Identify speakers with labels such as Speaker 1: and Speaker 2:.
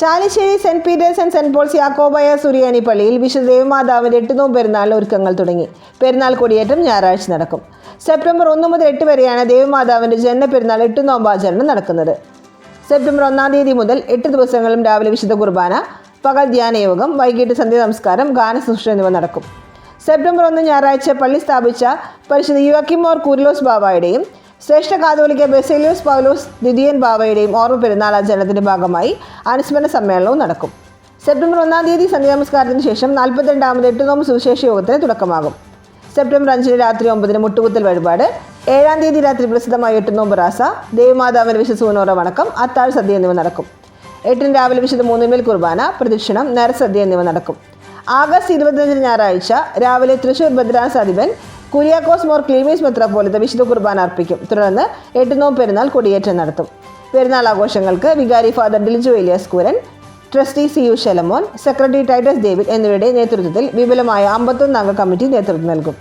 Speaker 1: Chalissery saint Peter's and saint Paul's Yakobaya Suriyani പള്ളിയിൽ വിശുദ്ധ ദേവമാതാവിന്റെ എട്ട് നോമ്പ് പെരുന്നാളിന് ഒരുക്കങ്ങൾ തുടങ്ങി. പെരുന്നാൾ കൊടിയേറ്റം ഞായറാഴ്ച നടക്കും. സെപ്റ്റംബർ ഒന്ന് മുതൽ എട്ട് വരെയാണ് ദേവിമാതാവിന്റെ ജനന പെരുന്നാൾ എട്ട് നോമ്പാചരണം നടക്കുന്നത്. സെപ്റ്റംബർ ഒന്നാം തീയതി മുതൽ എട്ട് ദിവസങ്ങളും രാവിലെ വിശുദ്ധ കുർബാന പകൽ ധ്യാനയോഗം വൈകിട്ട് സന്ധ്യ നമസ്കാരം ഗാനശുശ്രൂഷ എന്നിവ നടക്കും. സെപ്റ്റംബർ ഒന്ന് ഞായറാഴ്ച പള്ളി സ്ഥാപിച്ച പരിശുദ്ധ യുവക്കിമോർ കൂർലോസ് ബാബായുടെയും ശ്രേഷ്ഠ കാതോലിക്ക ബെസേലിയോസ് പൗലോസ് ദ്വിതീയൻ ബാബയുടെയും ഓർമ്മ പെരുന്നാൾ ആചരണത്തിന്റെ ഭാഗമായി അനുസ്മരണ സമ്മേളനവും നടക്കും. സെപ്റ്റംബർ ഒന്നാം തീയതി സന്ധ്യാമസ്കാരത്തിന് ശേഷം നാൽപ്പത്തിരണ്ടാമത് എട്ട് നോമ്പ് സുവിശേഷ യോഗത്തിന് തുടക്കമാകും. സെപ്റ്റംബർ അഞ്ചിന് രാത്രി ഒമ്പതിന് മുട്ടുകുത്തൽ വഴിപാട് ഏഴാം തീയതി രാത്രി പ്രസിദ്ധമായ എട്ട് നോമ്പ് റാസ ദേവമാതാവിന് വിശുദ്ധ സൂനോറ വണക്കം അത്താഴ് സദ്യ എന്നിവ നടക്കും. എട്ടിന് രാവിലെ വിശുദ്ധ മൂന്നുമേൽ കുർബാന പ്രദക്ഷിണം നരസദ്യ എന്നിവ നടക്കും. ആഗസ്റ്റ് ഇരുപത്തിയഞ്ചിന് ഞായറാഴ്ച രാവിലെ തൃശൂർ ഭദ്രാസ് അധിപൻ കുര്യാക്കോസ് മോർ ക്ലീമീസ് മെത്രാപ്പോലത്തെ വിശുദ്ധ കുർബാന അർപ്പിക്കും. തുടർന്ന് എട്ടുനോ പെരുന്നാൾ കൊടിയേറ്റം നടത്തും. പെരുന്നാൾ ആഘോഷങ്ങൾക്ക് വികാരി father Diliju Elias Kooran trustee C U Shalamon secretary Titus David എന്നിവരുടെ നേതൃത്വത്തിൽ വിപുലമായ അമ്പത്തൊന്ന് അംഗ കമ്മിറ്റി നേതൃത്വം നൽകും.